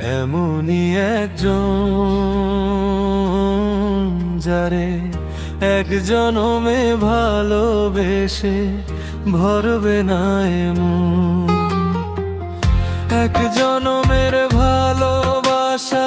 একজন যারে এক জনমে ভালোবেসে ভরবে না এমন। এক জনমের ভালোবাসা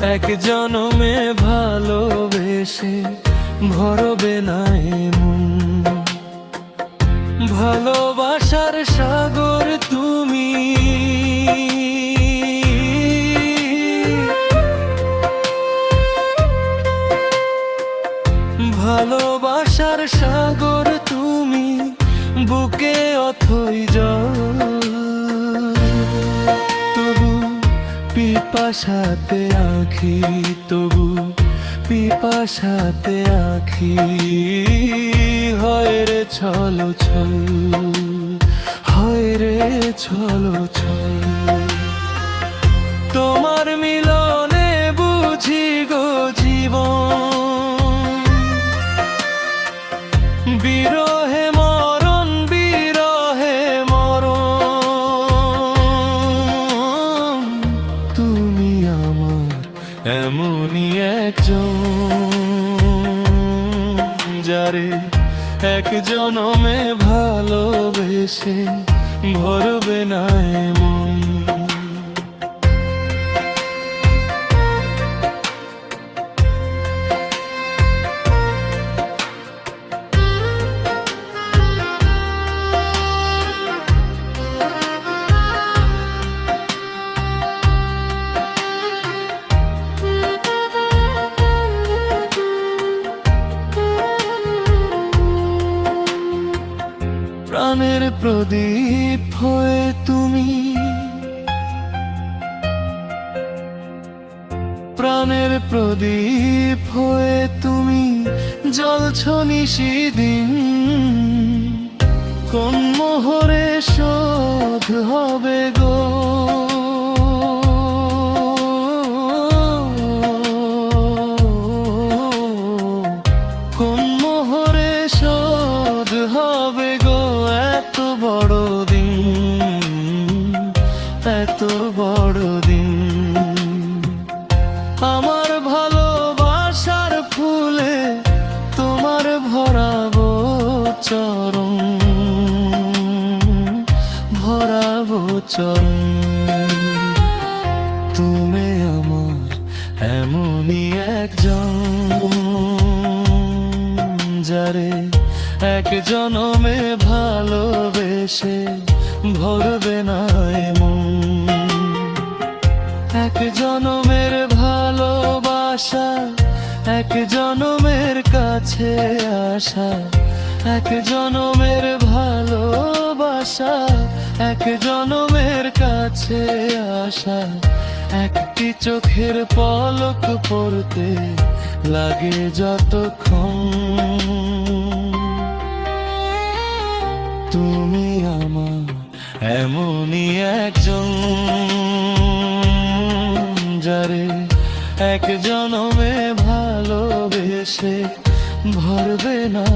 এক জনমে ভালোবেসে ভরবে না এমন। ভালোবাসার সাগর তুমি। ভালোবাসার সাগর তুমি, বুকে অথই জল। পিপাসাতে আখি, তবু পিপাসাতে আখি। হয় রে ছলো ছল হয় রে ছলো ছল তোমার মিলনে বুঝি গো জীবন। বিরহে এমনই একজন যারে এক জনমে ভালোবেসে ভরবে না এমন প্রাণের প্রদীপ হয়ে তুমি। প্রাণের প্রদীপ হয়ে তুমি জ্বলছ নিশিদিন কোন মোহরে শোধ হবে গো? চরণ তুমি আমার এমনই একজন যারে এক জনমে ভালোবেসে ভরবে না এমন। এক জনমের ভালোবাসা, এক জনমের কাছে আসা এক জনমের ভালোবাসা, এক জনমের কাছে আসা, একটি চোখের পলক পড়তে লাগে যতক্ষণ। তুমি আমার এমনই একজন, যারে এক জনমে ভালোবেসে ভরবে না